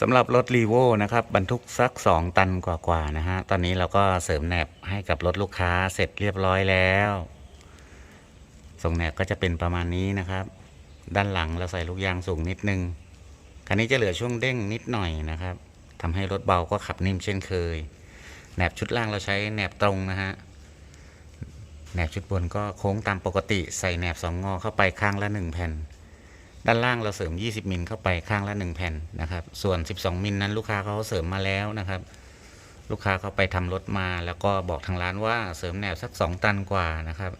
สำหรับรถรีโวนะครับบรรทุกสัก 2 ตันกว่าๆนะฮะ ตอนนี้เราก็เสริมแหนบให้กับรถลูกค้าเสร็จเรียบร้อยแล้วทรงแหนบก็จะเป็นประมาณนี้นะครับ ด้านหลังเราใส่ลูกยางสูงนิดนึง คันนี้จะเหลือช่วงเด้งนิดหน่อยนะครับทำให้รถเบาก็ขับนิ่มเช่นเคย แหนบชุดล่างเราใช้แหนบตรงนะฮะ แหนบชุดบนก็โค้งตามปกติ ใส่แหนบสองงอเข้าไปข้างละ1แผ่น ด้านล่างเราเสริม 20 มิลเข้าไปข้างละ 1 แผ่นนะครับ ส่วน 12 มิลนั้นลูกค้าเขาเสริมมาแล้วนะครับ ลูกค้าเขาไปทำรถมา แล้วก็บอกทางร้านว่าเสริมแหนบสัก 2 ตันกว่านะครับ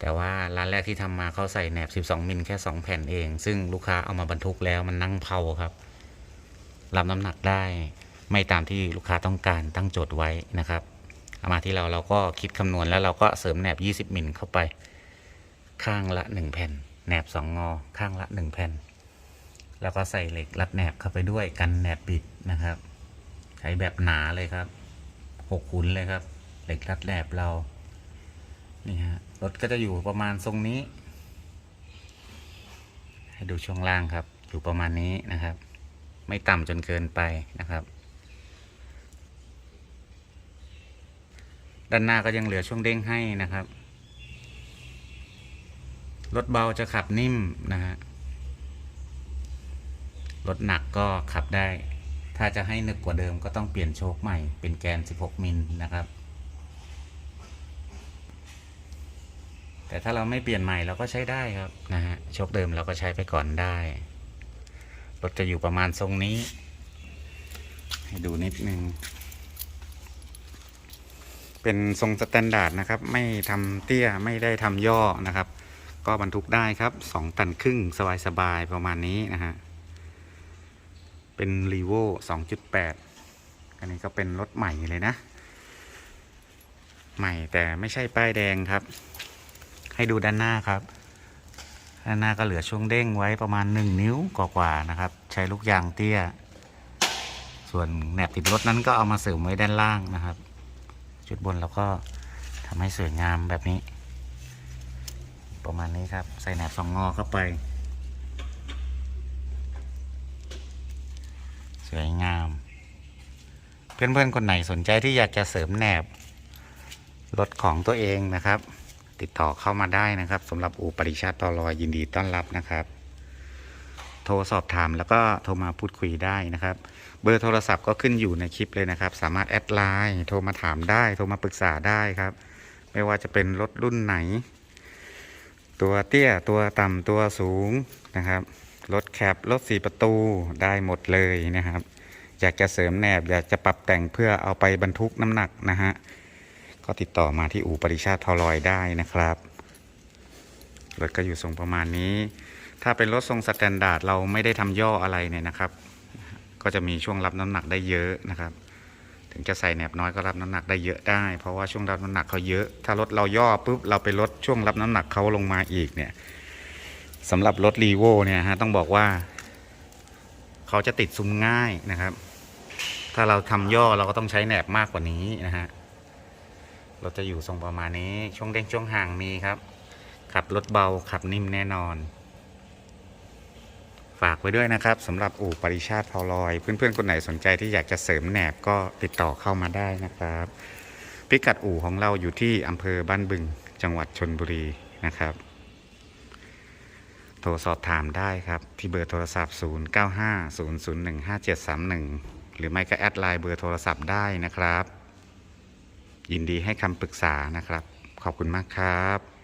แต่ว่าร้านแรกที่ทำมาเขาใส่แหนบ 12 มิลแค่ 2 แผ่นเอง ซึ่งลูกค้าเอามาบรรทุกแล้วมันนั่งเผาครับ รับน้ำหนักได้ ไม่ตามที่ลูกค้าต้องการตั้งโจทย์ไว้นะครับเอามาที่เราเราก็คิดคำนวณแล้วเราก็เสริมแหนบ 20 มิลเข้าไป ข้างละ 1 แผ่น แหนบ 2 งอข้างละ 1 แผ่น แล้วก็ใส่เหล็กรัดแหนบเข้าไปด้วยกันแหนบบิดนะครับ ใช้แบบหนาเลยครับหกขุนเลยครับ เหล็กรัดแหนบเรา นี่ฮะ รถก็จะอยู่ประมาณทรงนี้ ให้ดูช่วงล่างครับ อยู่ประมาณนี้นะครับ ไม่ต่ำจนเกินไปนะครับ ด้านหน้าก็ยังเหลือช่วงเด้งให้นะครับ รถเบาจะขับนิ่มนะฮะ รถหนักก็ขับได้ ถ้าจะให้นึกกว่าเดิมก็ต้องเปลี่ยนโชคใหม่เป็นแกน 16 มิลนะครับ แต่ถ้าเราไม่เปลี่ยนใหม่เราก็ใช้ได้ครับนะฮะ โชคเดิมเราก็ใช้ไปก่อนได้ รถจะอยู่ประมาณทรงนี้ ให้ดูนิดนึง เป็นทรงสแตนดาร์ดนะครับ ไม่ทำเตี้ยไม่ได้ทำย่อนะครับ ก็บรรทุกได้ครับ2ตันครึ่งสบายๆประมาณนี้นะฮะ เป็นรีโว2.8อันนี้ก็เป็นรถใหม่เลยนะ ใหม่แต่ไม่ใช่ป้ายแดงครับ ให้ดูด้านหน้าครับ ด้านหน้าก็เหลือช่วงเด้งไว้ประมาณ1นิ้วกว่าๆนะครับ ใช้ลูกยางเตี้ย ส่วนแหนบติดรถนั้นก็เอามาเสริมไว้ด้านล่างนะครับ จุดบนเราก็ทำให้สวยงามแบบนี้ ประมาณนี้ครับ ใส่แหนบสองงอเข้าไป สวยงาม เพื่อนๆ คนไหนสนใจที่อยากจะเสริมแหนบรถของตัวเองนะครับ ติดต่อเข้ามาได้นะครับสำหรับอูปริชาติตอลอยยินดีต้อนรับนะครับ โทรสอบถามแล้วก็โทรมาพูดคุยได้นะครับ เบอร์โทรศัพท์ก็ขึ้นอยู่ในคลิปเลยนะครับ สามารถแอดไลน์โทรมาถามได้ โทรมาปรึกษาได้ครับ ไม่ว่าจะเป็นรถรุ่นไหน ตัวเตี้ยตัวต่ำตัวสูงนะครับ รถแคปรถสี่ประตูได้หมดเลยนะครับ อยากจะเสริมแหนบอยากจะปรับแต่งเพื่อเอาไปบรรทุกน้ำหนักนะฮะ ก็ติดต่อมาที่อู่ปริชาติทอลอยได้นะครับ รถก็อยู่ทรงประมาณนี้ ถ้าเป็นรถทรงสแตนดาร์ดเราไม่ได้ทำย่ออะไรเนี่ยนะครับ ก็จะมีช่วงรับน้ำหนักได้เยอะนะครับ ถึงจะใส่แหนบน้อยก็รับน้ำหนักได้เยอะได้ เพราะว่าช่วงรับน้ำหนักเขาเยอะ ถ้ารถเราย่อปุ๊บเราไปลดช่วงรับน้ำหนักเขาลงมาอีกเนี่ยสำหรับรถรีโวเนี่ยฮะต้องบอกว่า เขาจะติดซุ้มง่ายนะครับ ถ้าเราทำย่อเราก็ต้องใช้แหนบมากกว่านี้นะฮะเรถจะอยู่ทรงประมาณนี้ช่วงเด้งช่วงห่างมีครับ ขับรถเบาขับนิ่มแน่นอน ฝากไว้ด้วยนะครับสำหรับอู่ปริชาติพอลอย เพื่อนๆคนไหนสนใจที่อยากจะเสริมแหนบก็ติดต่อเข้ามาได้นะครับ พิกัดอู่ของเราอยู่ที่อำเภอบ้านบึง จังหวัดชนบุรีนะครับ โทรสอบถามได้ครับ ที่เบอร์โทรศัพท์ 0950015731 หรือไม่ก็แอดไลน์เบอร์โทรศัพท์ได้นะครับ ยินดีให้คำปรึกษานะครับ ขอบคุณมากครับ